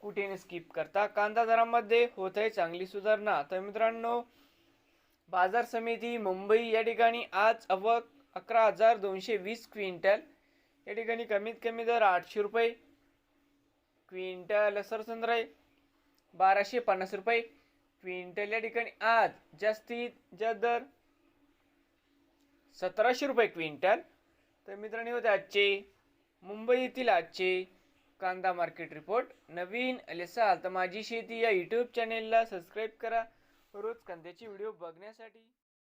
कुठे स्किप करता. कांदा दरामध्ये होत आहे चांगली सुधारणा. तर मित्रांनो बाजार समिती मुंबई या ठिकाणी आज अवक अकरा हजार दोनशे वीस क्विंटल. या ठिकाणी कमीत कमी दर आठशे रुपये. क्विंटल सरसंद्र आहे बाराशे पन्नास रुपये. क्विंटल या ठिकाणी आज जास्तीत जास्त दर सतराशे रुपये क्विंटल. तर मित्रांनो होते आजचे मुंबई येथील आजचे कांदा मार्केट रिपोर्ट. नवीन आले असाल तर माझी शेती या यूट्यूब चॅनेलला सबस्क्राईब करा. रोज कांद्याचे व्हिडिओ बघण्यासाठी.